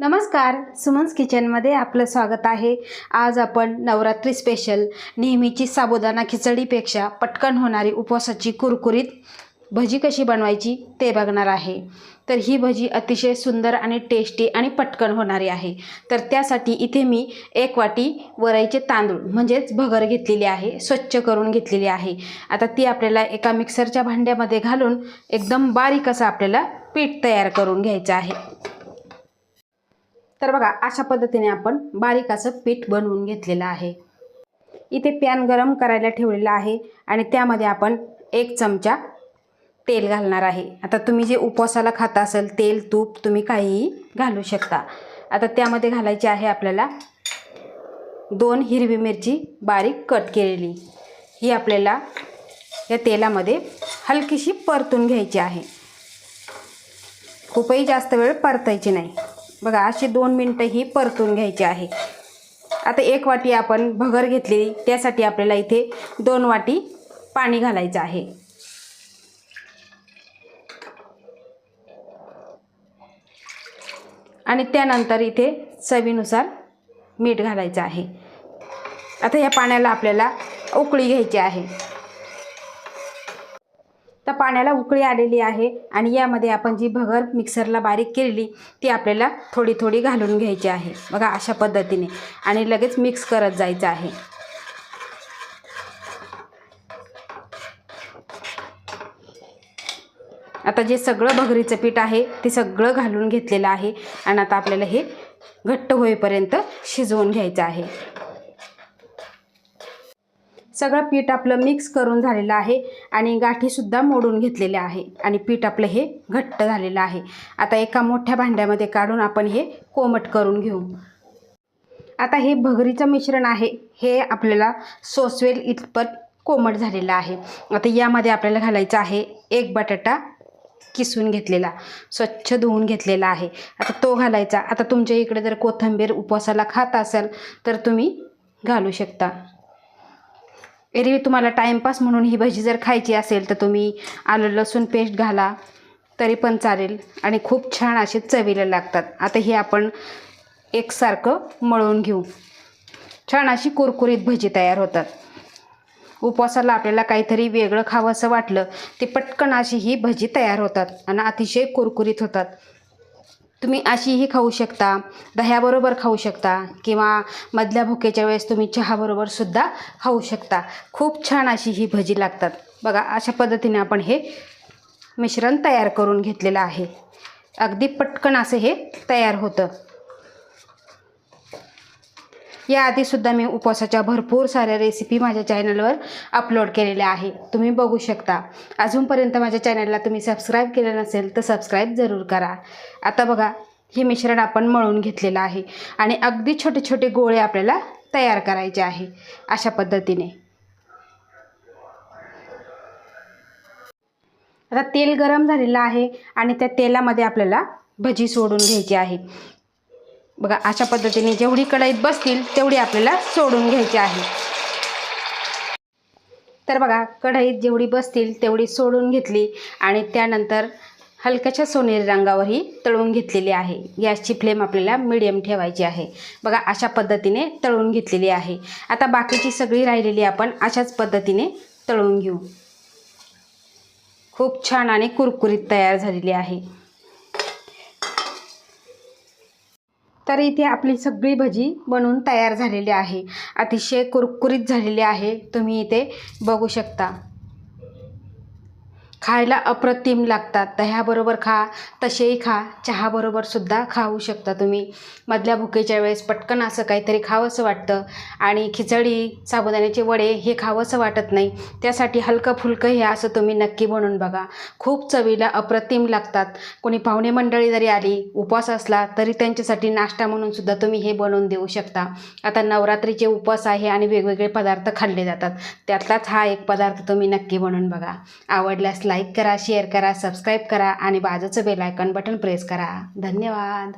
नमस्कार सुमन्स किचनमध्ये आपलं स्वागत आहे. आज आपण नवरात्री स्पेशल नेहमीची साबुदाणा खिचडीपेक्षा पटकन होणारी उपवासाची कुरकुरीत भजी कशी बनवायची ते बघणार आहे. तर ही भजी अतिशय सुंदर आणि टेस्टी आणि पटकन होणारी आहे. तर त्यासाठी इथे मी एक वाटी वरईचे तांदूळ म्हणजेच भगर घेतलेली आहे स्वच्छ करून घेतलेली आहे. आता ती आपल्याला एका मिक्सरच्या भांड्यामध्ये घालून एकदम बारीक असं आपल्याला पीठ तयार करून घ्यायचं आहे. तर बघा अशा पद्धतीने आपण बारीक असं पीठ बनवून घेतलेलं आहे. इथे पॅन गरम करायला ठेवलेलं आहे आणि त्यामध्ये आपण एक चमचा तेल घालणार आहे. आता तुम्ही जे उपवासाला खाता असेल तेल तूप तुम्ही काहीही घालू शकता. आता त्यामध्ये घालायची आहे आपल्याला दोन हिरवी मिरची बारीक कट केलेली. ही आपल्याला या तेलामध्ये हलकीशी परतून घ्यायची आहे. खूपही जास्त वेळ परतायची नाही. बघा अशी दोन मिनटं ही परतून घ्यायची आहे. आता एक वाटी आपण भगर घेतली त्यासाठी आपल्याला इथे दोन वाटी पाणी घालायचं आहे. आणि त्यानंतर इथे चवीनुसार मीठ घालायचं आहे. आता या पाण्याला आपल्याला उकळी घ्यायची आहे. पाण्याला उकळी आलेली आहे आणि यामध्ये आपण जी भगर मिक्सरला बारीक केलेली ती आपल्याला थोडी थोडी घालून घ्यायची आहे. बघा अशा पद्धतीने. आणि लगेच मिक्स करत जायचं आहे. आता जे सगळं भगरीचं पीठ आहे ते सगळं घालून घेतलेलं आहे. आणि आता आपल्याला हे घट्ट होईपर्यंत शिजवून घ्यायचं आहे. सगळं पीठ आपलं मिक्स करून झालेलं आहे आणि गाठीसुद्धा मोडून घेतलेले आहे. आणि पीठ आपलं हे घट्ट झालेलं आहे. आता एका मोठ्या भांड्यामध्ये काढून आपण हे कोमट करून घेऊ. आता हे भगरीचं मिश्रण आहे. हे आपल्याला सोसवेल इतपत कोमट झालेलं आहे. आता यामध्ये आपल्याला घालायचं आहे एक बटाटा किसून घेतलेला. स्वच्छ धुवून घेतलेला आहे. आता तो घालायचा. आता तुमच्या इकडे जर कोथिंबीर उपवासाला खात असाल तर तुम्ही घालू शकता. एरवी तुम्हाला टाईमपास म्हणून ही भजी जर खायची असेल तर तुम्ही आलं लसूण पेस्ट घाला तरी पण चालेल. आणि खूप छान असे चवीला लागतात. आता हे आपण एकसारखं मळून घेऊ. छान अशी कुरकुरीत भजी तयार होतात. उपवासाला आपल्याला काहीतरी वेगळं खावं असं वाटलं ते पटकन अशी ही भजी तयार होतात आणि अतिशय कुरकुरीत होतात. तुम्ही अशीही खाऊ शकता दह्याबरोबर खाऊ शकता किंवा मधल्या भुकेच्या वेळेस तुम्ही चहाबरोबर सुद्धा खाऊ शकता. खूप छान अशी ही भजी लागतात. बघा अशा पद्धतीने आपण हे मिश्रण तयार करून घेतलेलं आहे. अगदी पटकन असं हे तयार होतं. याआधीसुद्धा मी उपवासाच्या भरपूर साऱ्या रेसिपी माझ्या चॅनलवर अपलोड केलेल्या आहे तुम्ही बघू शकता. अजूनपर्यंत माझ्या चॅनलला तुम्ही सबस्क्राईब केलं नसेल तर सबस्क्राईब जरूर करा. आता बघा हे मिश्रण आपण मळून घेतलेलं आहे आणि अगदी छोटे छोटे गोळे आपल्याला तयार करायचे आहे. अशा पद्धतीने. आता तेल गरम झालेलं आहे आणि त्या तेलामध्ये आपल्याला भजी सोडून घ्यायची आहे. बघा अशा पद्धतीने जेवढी कढईत बसतील तेवढी आपल्याला सोडून घ्यायची आहे. तर बघा कढईत जेवढी बसतील तेवढी सोडून घेतली आणि त्यानंतर हलक्याच्या सोनेरी रंगावरही तळून घेतलेली आहे. गॅसची फ्लेम आपल्याला मिडियम ठेवायची आहे. बघा अशा पद्धतीने तळून घेतलेली आहे. आता बाकीची सगळी राहिलेली आपण अशाच पद्धतीने तळून घेऊ. खूप छान आणि कुरकुरीत तयार झालेली आहे. तर इथे आपली सगळी भजी बनवून तयार झालेली आहे. अतिशय कुरकुरीत झालेली आहे. तुम्ही इथे बघू शकता. खायला अप्रतिम लागतात. दह्याबरोबर खा तसेही खा. चहाबरोबरसुद्धा खाऊ शकता तुम्ही. मधल्या भुकेच्या वेळेस पटकन असं काहीतरी खावंसं वाटतं. आणि खिचडी साबुदाण्याचे वडे हे खावंसं वाटत नाही. त्यासाठी हलकं फुलकं हे असं तुम्ही नक्की बनवून बघा. खूप चवीला अप्रतिम लागतात. कोणी पाहुणे मंडळी जरी आली उपवास असला तरी त्यांच्यासाठी नाश्ता म्हणून सुद्धा तुम्ही हे बनवून देऊ शकता. आता नवरात्रीचे उपवास आहे आणि वेगवेगळे पदार्थ खाल्ले जातात. त्यातलाच हा एक पदार्थ तुम्ही नक्की बनवून बघा. आवडल्यास लाईक करा शेअर करा सबस्क्राईब करा आणि बाजूचं बेल आयकॉन बटन प्रेस करा. धन्यवाद.